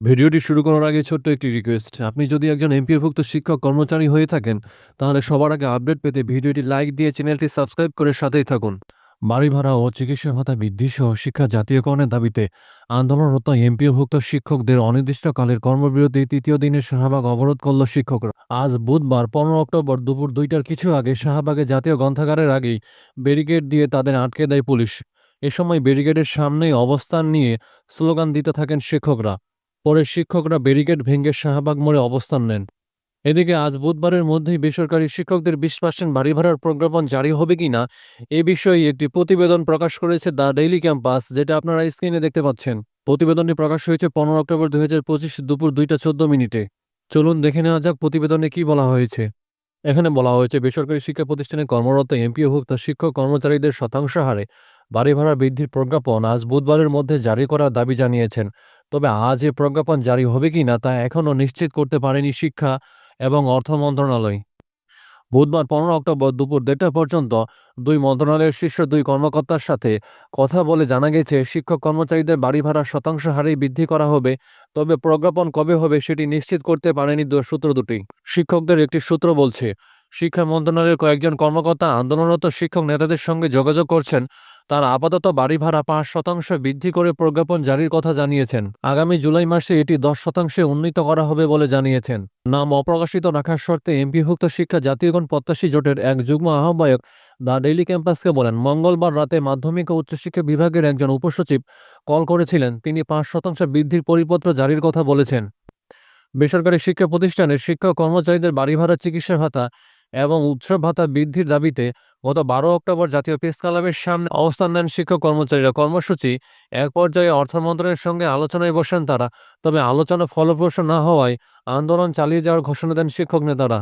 ভিডিওটি শুরু করার আগে ছোট্ট একটি রিকোয়েস্ট আপনি যদি একজন এমপিওভুক্ত শিক্ষক, কর্মচারী হয়ে থাকেন, তাহলে সবার আগে আপডেট পেতে ভিডিওটি লাইক দিয়ে চ্যানেলটি সাবস্ক্রাইব করে সাথেই থাকুন। বাড়ি ভাড়া ও চিকিৎসা ভাতা বৃদ্ধি সহ শিক্ষা জাতীয়করণের দাবিতে আন্দোলনরত এমপিওভুক্ত শিক্ষকদের অনির্দিষ্টকালের কর্মবিরতি তৃতীয় দিনে শাহবাগ অবরোধ করল শিক্ষকরা। আজ বুধবার পনেরো অক্টোবর দুপুর দুইটার কিছু আগে শাহবাগে জাতীয় গ্রন্থাগারের আগেই ব্যারিকেড দিয়ে তাদের আটকে দেয় পুলিশ। এ সময় ব্যারিকেডের সামনেই অবস্থান নিয়ে স্লোগান দিতে থাকেন শিক্ষকরা। পরে শিক্ষকরা ব্যারিকেড ভেঙে শাহবাগ মোড়ে অবস্থান নেন। এদিকে আজ বুধবারের মধ্যেই বেসরকারি শিক্ষকদের বিশ পার্সেন্ট বাড়ি ভাড়ার প্রজ্ঞাপন জারি হবে কিনা এ বিষয়ে একটি প্রতিবেদন প্রকাশ করেছে দ্য ডেইলি ক্যাম্পাস, যেটা আপনারা স্ক্রিনে দেখতে পাচ্ছেন। প্রতিবেদনটি প্রকাশ হয়েছে পনেরো অক্টোবর দুই হাজার পঁচিশ দুপুর দুইটা চোদ্দ মিনিটে। চলুন দেখে নেওয়া যাক প্রতিবেদনে কি বলা হয়েছে। এখানে বলা হয়েছে, বেসরকারি শিক্ষা প্রতিষ্ঠানে কর্মরত এমপিওভুক্ত শিক্ষক কর্মচারীদের শতাংশ হারে বাড়ি ভাড়া বৃদ্ধির প্রজ্ঞাপন আজ বুধবারের মধ্যে জারি করার দাবি জানিয়েছেন। তবে আজ এ প্রজ্ঞাপন জারি হবে কিনা তা এখনও নিশ্চিত করতে পারেনি শিক্ষা এবং অর্থ মন্ত্রণালয়। বুধবার পনেরো অক্টোবর দুপুর দেড়টা পর্যন্ত দুই মন্ত্রণালয়ের শীর্ষ দুই কর্মকর্তার সাথে কথা বলে জানা গেছে, শিক্ষক কর্মচারীদের বাড়ি ভাড়া শতাংশ হারেই বৃদ্ধি করা হবে, তবে প্রজ্ঞাপন কবে হবে সেটি নিশ্চিত করতে পারেনি সূত্র দুটি। শিক্ষকদের একটি সূত্র বলছে, শিক্ষা মন্ত্রণালয়ের কয়েকজন কর্মকর্তা আন্দোলনরত শিক্ষক নেতাদের সঙ্গে যোগাযোগ করছেন তারা আপাতত বাড়ি ভাড়া পাঁচ শতাংশ বৃদ্ধি করে প্রজ্ঞাপন জারির কথা জানিয়েছেন। আগামী জুলাই মাসে এটি দশ শতাংশে উন্নীত করা হবে বলে জানিয়েছেন। নাম অপ্রকাশিত রাখার শর্তে এমপিভুক্ত শিক্ষা জাতীয়গণ প্রত্যাশী জোটের এক যুগ্ম আহ্বায়ক দ্য ডেইলি ক্যাম্পাসকে বলেন, মঙ্গলবার রাতে মাধ্যমিক ও উচ্চশিক্ষা বিভাগের একজন উপসচিব কল করেছিলেন। তিনি পাঁচ শতাংশ বৃদ্ধির পরিপত্র জারির কথা বলেছেন। বেসরকারি শিক্ষা প্রতিষ্ঠানের শিক্ষক কর্মচারীদের বাড়ি ভাড়া চিকিৎসা ভাতা এবং উৎসব ভাতা বৃদ্ধির দাবিতে গত বারো অক্টোবর জাতীয় প্রেস ক্লাবের সামনে অবস্থান নেন শিক্ষক কর্মচারীরা। কর্মসূচি এক পর্যায়ে অর্থ মন্ত্রণের সঙ্গে আলোচনায় বসেন তারা, তবে আলোচনা ফলপ্রসূ না হওয়ায় আন্দোলন চালিয়ে যাওয়ার ঘোষণা দেন শিক্ষক নেতারা।